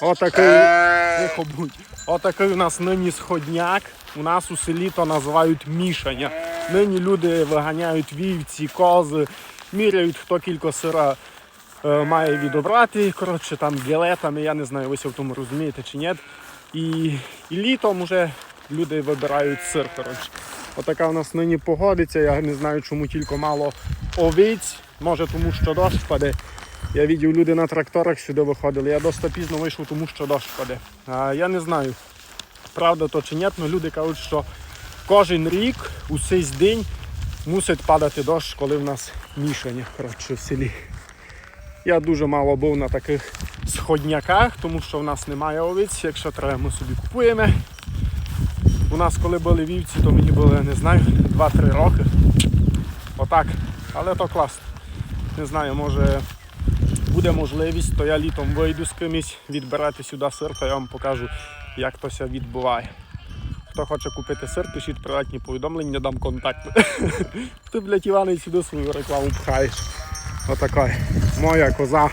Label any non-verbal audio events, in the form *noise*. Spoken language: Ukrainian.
Отакий, тихо будь. Отакий у нас нині сходняк. У нас у селі то називають мішання. Нині люди виганяють вівці, кози, міряють, хто кілько сира е, має відобрати. Коротше, там гелетами, я не знаю, ви в тому розумієте чи ні. І, і літом вже люди вибирають сир. Коротше. Отака у нас нині погодиться. Я не знаю, чому тільки мало овиць. Може тому, що дощ паде. Я бачив, люди на тракторах сюди виходили. Я досить пізно вийшов, тому що дощ паде. Я не знаю, правда то чи ні, але люди кажуть, що кожен рік у цей день мусить падати дощ, коли в нас мішання коротше, в селі. Я дуже мало був на таких сходняках, тому що в нас немає овець. Якщо треба, ми собі купуємо. У нас, коли були вівці, то мені було, не знаю, 2-3 роки. Отак. Але то класно. Не знаю, може буде можливість, то я літом вийду з кимось відбирати сюди сир, то я вам покажу, як то все відбуває. Хто хоче купити сир, пишіть приватні повідомлення, дам контакти. *laughs* Ти, блядь, Іване, сюди свою рекламу пхаєш. Отака моя коза.